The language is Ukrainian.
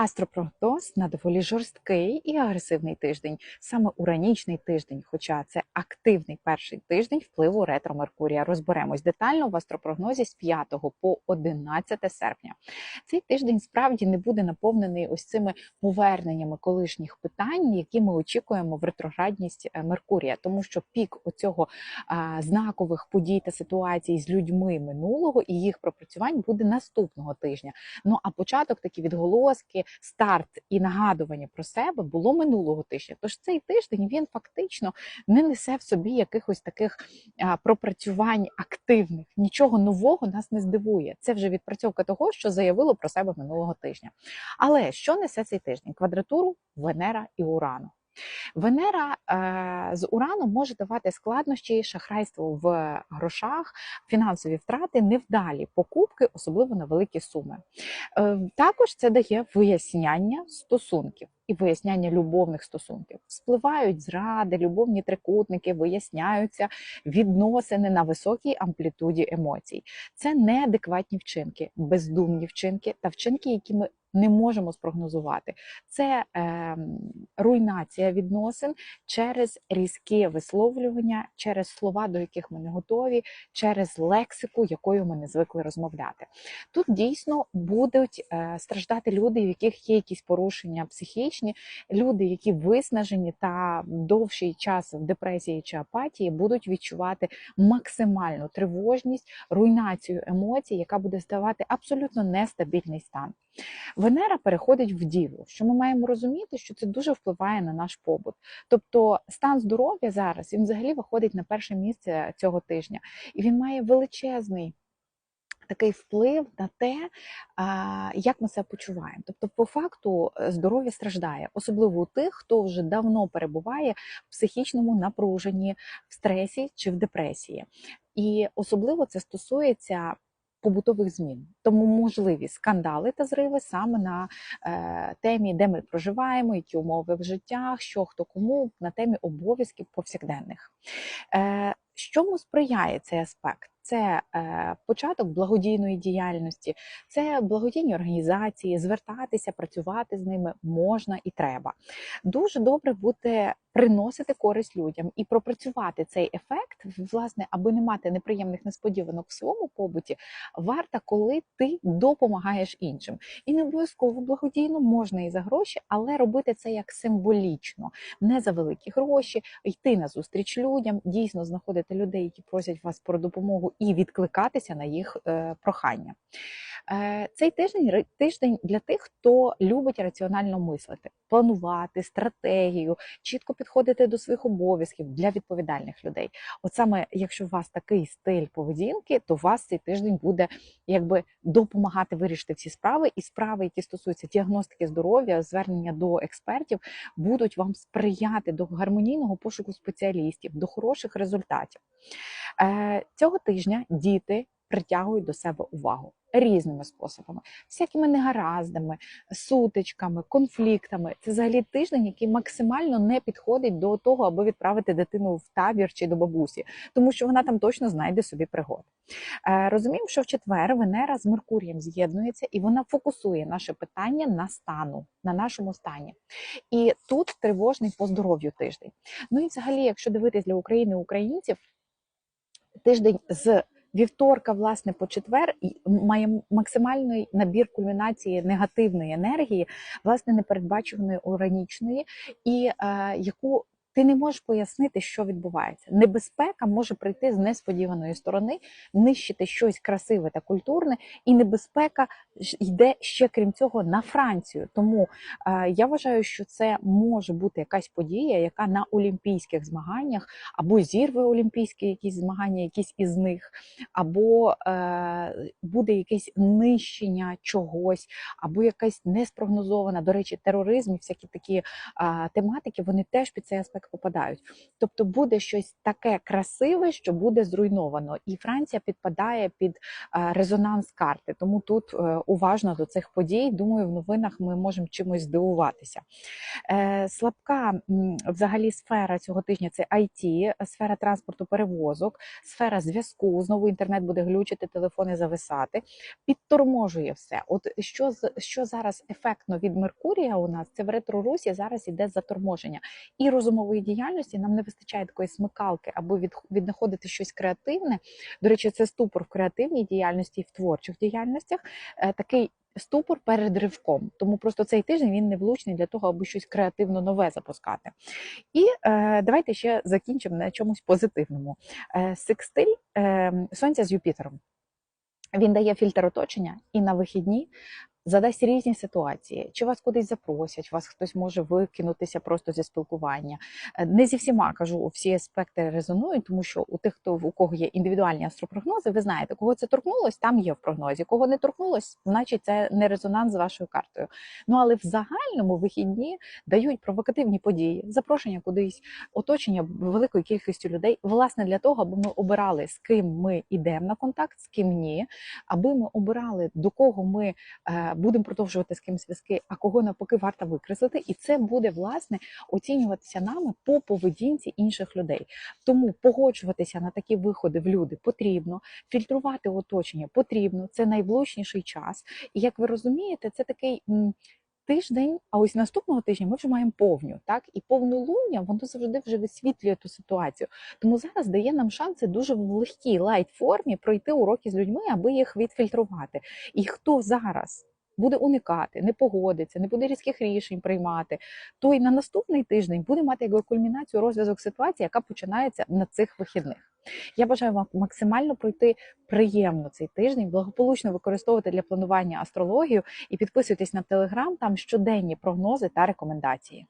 Астропрогноз на доволі жорсткий і агресивний тиждень, саме уранічний тиждень, хоча це активний перший тиждень впливу ретро Меркурія. Розберемось детально в астропрогнозі з 5 по 11 серпня. Цей тиждень справді не буде наповнений ось цими поверненнями колишніх питань, які ми очікуємо в ретроградність е, Меркурія, тому що пік оцього а, знакових подій та ситуацій з людьми минулого і їх пропрацювань буде наступного тижня. Ну а початок такі відголоски старт і нагадування про себе було минулого тижня. Тож цей тиждень він фактично не несе в собі якихось таких пропрацювань активних. Нічого нового нас не здивує. Це вже відпрацьовка того, що заявило про себе минулого тижня. Але що несе цей тиждень? Квадратуру Венера і Урану. Венера е, з Ураном може давати складнощі, шахрайство в грошах, фінансові втрати, невдалі покупки, особливо на великі суми. Е, також це дає виясняння стосунків і виясняння любовних стосунків. Спливають зради, любовні трикутники, виясняються відносини на високій амплітуді емоцій. Це неадекватні вчинки, бездумні вчинки та вчинки, які ми не можемо спрогнозувати. Це е, руйнація відносин через різкі висловлювання, через слова, до яких ми не готові, через лексику, якою ми не звикли розмовляти. Тут дійсно будуть е, страждати люди, в яких є якісь порушення психічні, люди, які виснажені та довший час в депресії чи апатії, будуть відчувати максимальну тривожність, руйнацію емоцій, яка буде ставати абсолютно нестабільний стан. Венера переходить в діву, що ми маємо розуміти, що це дуже впливає на наш побут. Тобто стан здоров'я зараз він взагалі виходить на перше місце цього тижня, і він має величезний. Такий вплив на те, як ми себе почуваємо. Тобто, по факту, здоров'я страждає, особливо у тих, хто вже давно перебуває в психічному напруженні, в стресі чи в депресії. І особливо це стосується побутових змін. Тому можливі скандали та зриви саме на е, темі, де ми проживаємо, які умови в життях, що хто кому на темі обов'язків повсякденних. Е, Чому сприяє цей аспект? Це е, початок благодійної діяльності, це благодійні організації, звертатися, працювати з ними можна і треба. Дуже добре бути приносити користь людям і пропрацювати цей ефект, власне, аби не мати неприємних несподіванок в своєму побуті, варто, коли ти допомагаєш іншим. І не обов'язково благодійно можна і за гроші, але робити це як символічно, не за великі гроші, йти на зустріч людям, дійсно знаходити людей, які просять вас про допомогу, і відкликатися на їх е, прохання. Е, цей тиждень тиждень для тих, хто любить раціонально мислити, планувати стратегію, чітко підходити до своїх обов'язків для відповідальних людей. От саме якщо у вас такий стиль поведінки, то вас цей тиждень буде якби допомагати вирішити всі справи, і справи, які стосуються діагностики здоров'я, звернення до експертів, будуть вам сприяти до гармонійного пошуку спеціалістів, до хороших результатів. Е, цього тижня діти притягують до себе увагу різними способами, всякими негараздами, сутичками, конфліктами. Це взагалі тиждень, який максимально не підходить до того, аби відправити дитину в табір чи до бабусі, тому що вона там точно знайде собі пригод. Е, розуміємо, що в четвер Венера з Меркурієм з'єднується і вона фокусує наше питання на стану, на нашому стані. І тут тривожний по здоров'ю тиждень. Ну і взагалі, якщо дивитись для України українців, тиждень з Вівторка, власне, по четвер має максимальний набір кульмінації негативної енергії, власне, непередбачуваної уранічної, і е, яку ти не можеш пояснити, що відбувається. Небезпека може прийти з несподіваної сторони, нищити щось красиве та культурне, і небезпека йде ще крім цього на Францію. Тому е, я вважаю, що це може бути якась подія, яка на олімпійських змаганнях або зірве олімпійські якісь змагання, якісь із них, або е, буде якесь нищення чогось, або якась неспрогнозована. До речі, тероризм і всякі такі е, тематики вони теж під цей аспект так попадають. Тобто буде щось таке красиве, що буде зруйновано, і Франція підпадає під е, резонанс карти. Тому тут е, уважно до цих подій. Думаю, в новинах ми можемо чимось здивуватися. Е, Слабка взагалі сфера цього тижня це IT, сфера транспорту, перевозок, сфера зв'язку. Знову інтернет буде глючити, телефони зависати. Підторможує все. От що що зараз ефектно від Меркурія у нас це в ретро-русі зараз іде заторможення і розумової діяльності. Нам не вистачає такої смикалки, аби від, віднаходити щось креативне. До речі, це ступор в креативній діяльності і в творчих діяльностях. Е, Такий ступор перед ривком. Тому просто цей тиждень він не влучний для того, аби щось креативно нове запускати. І е, давайте ще закінчимо на чомусь позитивному. Е, секстиль е, сонця з Юпітером. Він дає фільтр оточення і на вихідні задасть різні ситуації. Чи вас кудись запросять, вас хтось може викинутися просто зі спілкування. Е, Не зі всіма кажу, всі аспекти резонують, тому що у тих, хто у кого є індивідуальні астропрогнози, ви знаєте, кого це торкнулось, там є в прогнозі. Кого не торкнулось, значить це не резонанс з вашою картою. Ну але в загальному вихідні дають провокативні події, запрошення кудись, оточення великою кількістю людей, власне для того, аби ми обирали з ким ми йдемо на контакт, з ким ні, аби ми обирали до кого ми е, будемо продовжувати з ким зв'язки, а кого навпаки варто викреслити, і це буде власне оцінюватися нами по поведінці інших людей. Тому погоджуватися на такі виходи в люди потрібно, фільтрувати оточення потрібно. Це найближчий час. І як ви розумієте, це такий. Тиждень, а ось наступного тижня ми вже маємо повню, так і повнолуння воно завжди вже висвітлює ту ситуацію. Тому зараз дає нам шанси дуже в легкій лайт формі пройти уроки з людьми, аби їх відфільтрувати. І хто зараз буде уникати, не погодиться, не буде різких рішень приймати, той на наступний тиждень буде мати якби кульмінацію розв'язок ситуації, яка починається на цих вихідних. Я бажаю вам максимально пройти приємно цей тиждень, благополучно використовувати для планування астрологію і підписуйтесь на телеграм. Там щоденні прогнози та рекомендації.